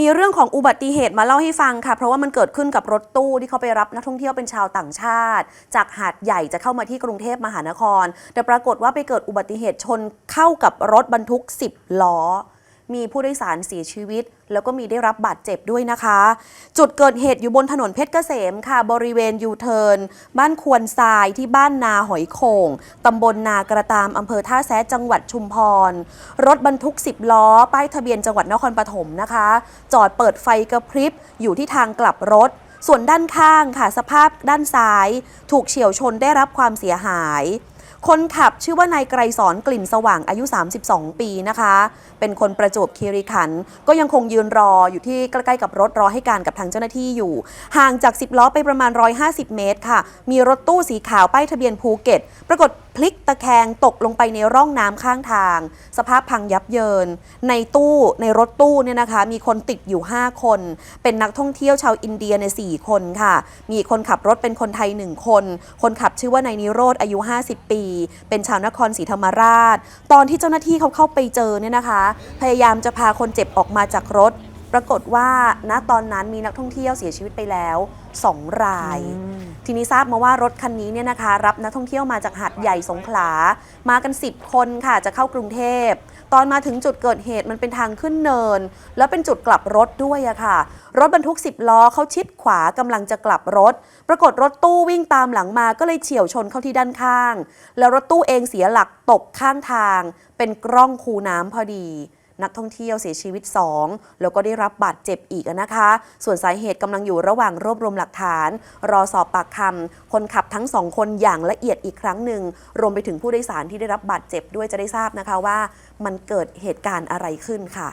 มีเรื่องของอุบัติเหตุมาเล่าให้ฟังค่ะ เพราะว่ามันเกิดขึ้นกับรถตู้ที่เขาไปรับนักท่องเที่ยวเป็นชาวต่างชาติ จากหาดใหญ่จะเข้ามาที่กรุงเทพมหานคร แต่ปรากฏว่าไปเกิดอุบัติเหตุชนเข้ากับรถบรรทุก 10 ล้อ มีผู้โดยสารเสียชีวิต แล้วก็มีได้รับบาดเจ็บด้วยนะคะ จุดเกิดเหตุอยู่บนถนนเพชรเกษมค่ะ บริเวณยูเทิร์นบ้านควนทรายที่บ้านนาหอยโขงตำบลนากระตามอำเภอท่าแซะจังหวัดชุมพร รถบรรทุก 10 ล้อ ป้ายทะเบียนจังหวัดนครปฐมนะคะ จอดเปิดไฟกระพริบอยู่ที่ทางกลับรถส่วนด้านข้างค่ะสภาพด้านซ้าย ถูกเฉียวชนได้รับความเสียหาย คนขับชื่อว่านายไกรสอนกลิ่นสว่างอายุ 32 ปีนะคะ เป็นคนประจวบคีรีขันธ์ก็ยังคงยืนรออยู่ที่ใกล้ๆกับรถรอให้การกับทางเจ้าหน้าที่อยู่ ห่างจาก 10 ล้อไปประมาณ 150 เมตรค่ะ มีรถตู้สีขาวป้ายทะเบียนภูเก็ต ปรากฏพลิกตะแคงตกลงไปในร่องน้ำข้างทาง สภาพพังยับเยิน ในตู้ในรถตู้เนี่ยนะคะ มีคนติดอยู่ 5 คน เป็นนักท่องเที่ยวชาวอินเดียใน4คนค่ะ มีคนขับรถเป็นคนไทย 1 คน คนขับชื่อว่านายนิโรธอายุ 50 ปีเป็นชาวนครศรีธรรมราช ตอนที่เจ้าหน้าที่เขาเข้าไปเจอเนี่ยนะคะ พยายามจะพาคนเจ็บออกมาจากรถ ปรากฏว่าณตอนนั้นมีนักท่องเที่ยวเสียชีวิตไปแล้ว 2 ราย ทีนี้ทราบมาว่ารถคันนี้เนี่ยนะคะ รับนักท่องเที่ยวมาจากหาดใหญ่สงขลา มากัน 10 คนค่ะจะเข้ากรุงเทพ ตอนมาถึงจุดเกิดเหตุมันเป็นทางขึ้นเนิน แล้วเป็นจุดกลับรถด้วยอะค่ะ รถบรรทุก 10 ล้อเขาชิดขวากำลังจะกลับรถ ปรากฏรถตู้วิ่งตามหลังมาก็เลยเฉียวชนเข้าที่ด้านข้าง แล้วรถตู้เองเสียหลักตกข้างทาง เป็นกล้องคูน้ำพอดี นักท่องเที่ยวเสียชีวิต 2 แล้วก็ได้รับบาดเจ็บอีกนะคะ ส่วนสาเหตุกำลังอยู่ระหว่างรวบรวมหลักฐาน รอสอบปากคำคนขับทั้งสองคนอย่างละเอียดอีกครั้งหนึ่ง รวมไปถึงผู้โดยสารที่ได้รับบาดเจ็บด้วยจะได้ทราบนะคะว่า มันเกิดเหตุการณ์อะไรขึ้นค่ะ